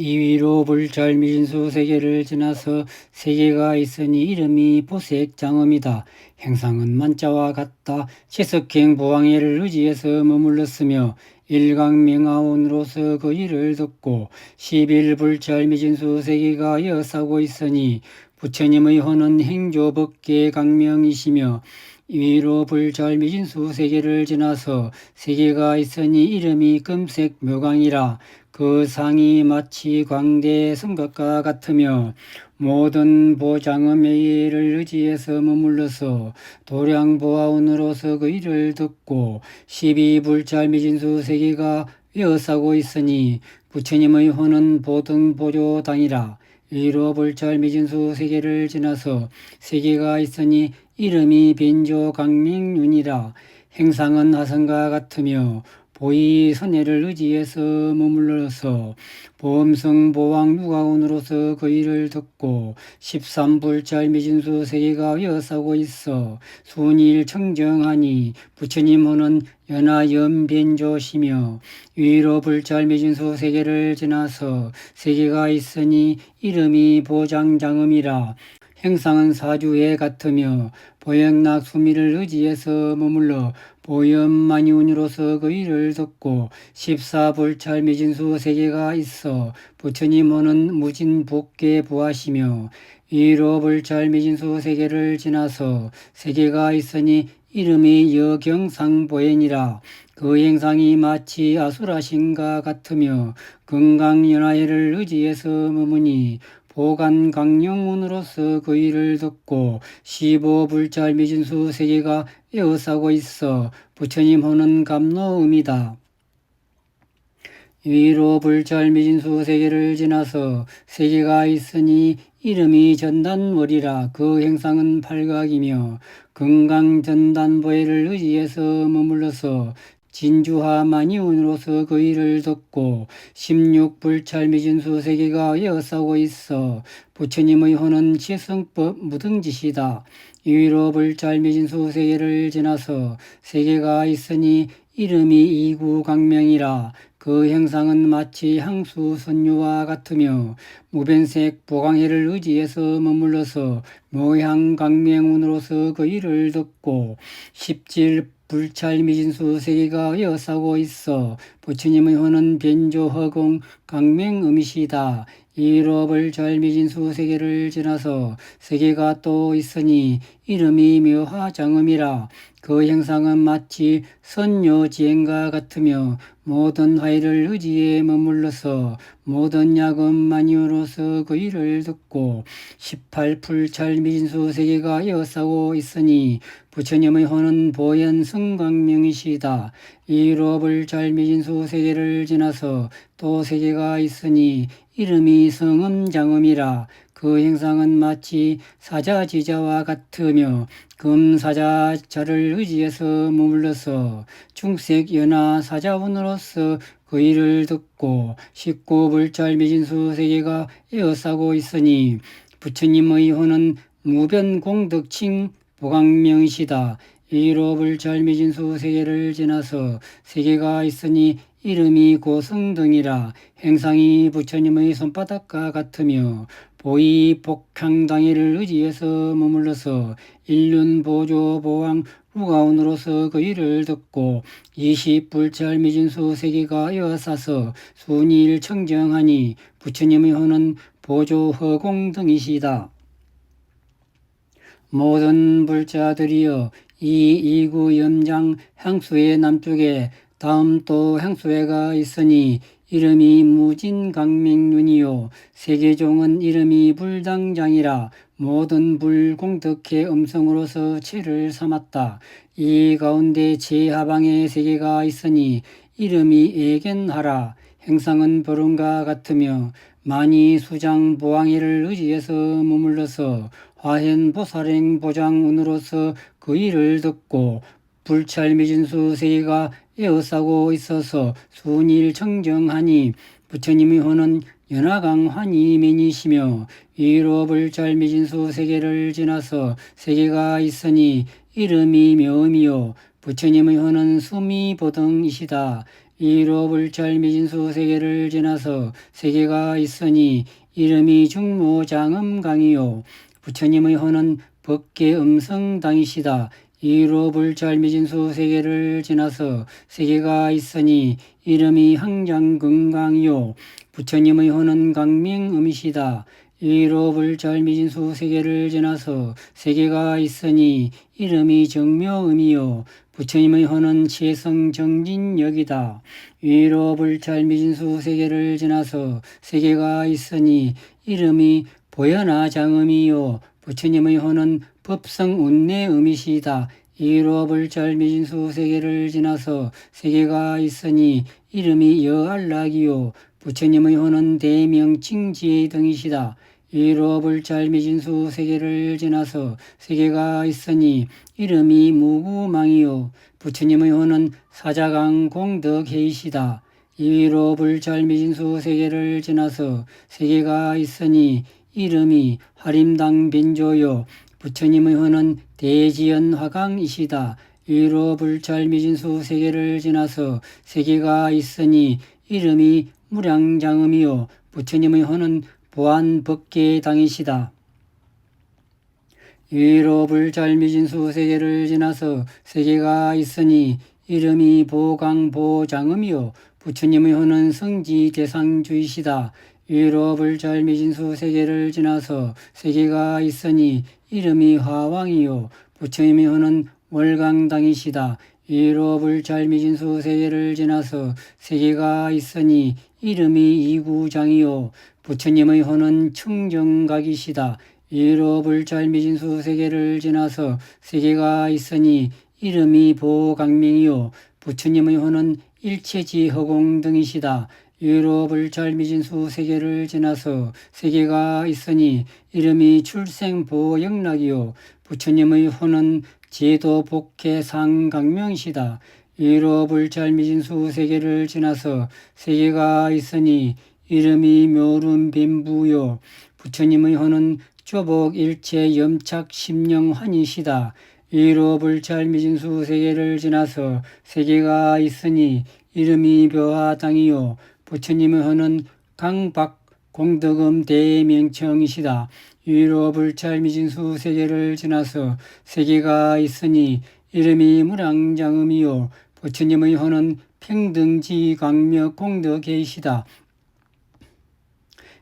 이 위로 불잘미진수 세계를 지나서 세계가 있으니 이름이 보색장엄이다. 행상은 만자와 같다. 치석행 보왕해를 의지해서 머물렀으며 일강명하온으로서 그 일을 듣고 십일불잘미진수 세계가 여사고 있으니 부처님의 허는 행조법계 강명이시며 위로 불절 미진수 세계를 지나서 세계가 있으니 이름이 금색 묘강이라 그 상이 마치 광대 성각과 같으며 모든 보장음의 일을 의지해서 머물러서 도량보아온으로서 그 일을 듣고 십이불잘미진수 세계가 외어싸고 있으니 부처님의 호는 보등보조당이라 이로 불찰 미진수 세계를 지나서 세계가 있으니 이름이 빈조 강명윤이라. 행상은 하성과 같으며 보이 선예를 의지해서 머물러서 보험성 보왕 누가온으로서 그 일을 듣고 십삼불찰 미진수 세계가 여사고 있어 순일 청정하니 부처님 호는 연하 연변조시며 위로 불찰 미진수 세계를 지나서 세계가 있으니 이름이 보장장음이라 행상은 사주에 같으며 보영락 수미를 의지해서 머물러 보염만이운으로서 그 일을 듣고 십사불찰 미진수 세계가 있어 부처님 오는 무진 복계 부하시며 위로 불찰 미진수 세계를 지나서 세계가 있으니 이름이 여경상보현이라. 그 행상이 마치 아수라신과 같으며 건강연화회를 의지해서 머무니 보간 강령운으로서 그 일을 듣고 시보불잘 미진수 세계가 에어싸고 있어 부처님 호는 감노음이다. 위로 불잘 미진수 세계를 지나서 세계가 있으니 이름이 전단월이라 그 행상은 팔각이며 건강전단보회를 의지해서 머물러서 진주하 만이 운으로서 그 일을 듣고 십육불찰 미진수 세계가 여사고 있어 부처님의 호는 지성법 무등짓이다. 이위로 불찰 미진수 세계를 지나서 세계가 있으니 이름이 이구강명이라 그 형상은 마치 향수 선유와 같으며 무변색 보강해를 의지해서 머물러서 묘향강명운으로서 그 일을 듣고 십질 불찰 미진수 세계가 여사고 있어 부처님의 호는 변조 허공 강명음이시다. 이로불 절미진 수 세계를 지나서 세계가 또 있으니 이름이 묘화장음이라 그 형상은 마치 선녀지행과 같으며 모든 화해를 의지에 머물러서 모든 야금만이로서 그 일을 듣고 18풀찰 미진수 세계가 여사고 있으니 부처님의 호는 보현 성광명이시다. 이로불잘 미진수 세계를 지나서 또 세계가 있으니 이름이 성음장음이라 그 행상은 마치 사자지자와 같으며 금사자 자를 의지해서 머물러서 중색 연하 사자원으로서 그 일을 듣고 십구 불찰 미진수 세계가 에어싸고 있으니 부처님의 호는 무변공덕칭 보강명이시다. 이로 불찰 미진수 세계를 지나서 세계가 있으니 이름이 고성등이라 행상이 부처님의 손바닥과 같으며 보이 복향당해를 의지해서 머물러서 일륜 보조 보왕 루가운으로서 그 일을 듣고 이십불찰 미진수 세계가 여사서 순일 청정하니 부처님의 호는 보조 허공 등이시다. 모든 불자들이여 이 이구 염장 향수의 남쪽에 다음 또 향수회가 있으니 이름이 무진강맹윤이요 세계종은 이름이 불당장이라 모든 불공덕의 음성으로서 체를 삼았다. 이 가운데 제하방의 세계가 있으니 이름이 애견하라 행상은 보름과 같으며 많이 수장 보왕이를 의지해서 머물러서 화현 보살행 보장운으로서 그 일을 듣고 불찰미진수 세계가 에어싸고 있어서 순일 청정하니 부처님이 호는 연하강 환희맨이시며 위로 불찰미진수 세계를 지나서 세계가 있으니 이름이 묘음이요 부처님의 호는 수미보등이시다. 이로불찰 미진수 세계를 지나서 세계가 있으니 이름이 중모장음강이요 부처님의 혼은 법계 음성당이시다. 이로불찰 미진수 세계를 지나서 세계가 있으니 이름이 항장금강이요 부처님의 혼은 강명음이시다. 이로불찰 미진수 세계를 지나서 세계가 있으니 이름이 정묘음이요 부처님의 혼은 최성정진역이다. 위로불찰 미진수 세계를 지나서 세계가 있으니 이름이 보현아 장음이요 부처님의 혼은 법성 운내 음이시다. 이로불찰 미진수 세계를 지나서 세계가 있으니 이름이 여안락이요 부처님의 혼은 대명칭지 등이시다. 이로불찰 미진수 세계를 지나서 세계가 있으니 이름이 무구망이요 부처님의 혼은 사자강 공덕해이시다. 이로불찰 미진수 세계를 지나서 세계가 있으니 이름이 화림당 변조요 부처님의 혼은 대지연 화강이시다. 이로불찰 미진수 세계를 지나서 세계가 있으니 이름이 무량장음이요 부처님의 혼은 보안 법계 당이시다. 위로불잘 미진수 세계를 지나서 세계가 있으니 이름이 보강보장음이요 부처님의 혼은 성지 대상주이시다. 위로불잘 미진 수 세계를 지나서 세계가 있으니 이름이 화왕이요 부처님의 혼은 월강당이시다. 위로불잘 미진 수 세계를 지나서 세계가 있으니 이름이 이구장이요 부처님의 혼은 충정각이시다. 위로불잘 미진 수 세계를 지나서 세계가 있으니 이름이 보강명이요 부처님의 혼은 일체지 허공 등이시다. 위로불찰 미진 수 세계를 지나서 세계가 있으니 이름이 출생보영락이요 부처님의 혼은 제도 복해 상강명이시다. 위로불찰 미진 수 세계를 지나서 세계가 있으니 이름이 묘름 빈부요 부처님의 혼은 조복 일체 염착 심령 환이시다. 위로불찰 미진 수 세계를 지나서 세계가 있으니 이름이 묘하당이요 부처님의 혼은 강박 공덕음 대명청이시다. 위로불찰 미진 수 세계를 지나서 세계가 있으니 이름이 무량장음이요 부처님의 혼은 평등지 강력 공덕계시다.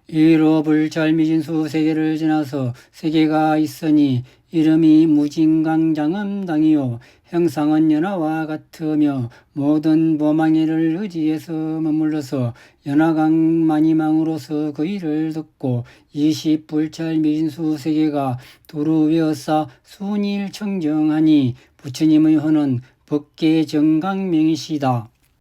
이로불찰 미진 수 세계를 지나서 세계가 있으니 이름이 무진강장음당이요 형상은 연하와 같으며 모든 보망이를 의지해서 머물러서 연하강 만이망으로서 그 일을 듣고 이십불찰 미진수 세계가 두루 외어싸 순일 청정하니 부처님의 혼은 법계 정강명이시다.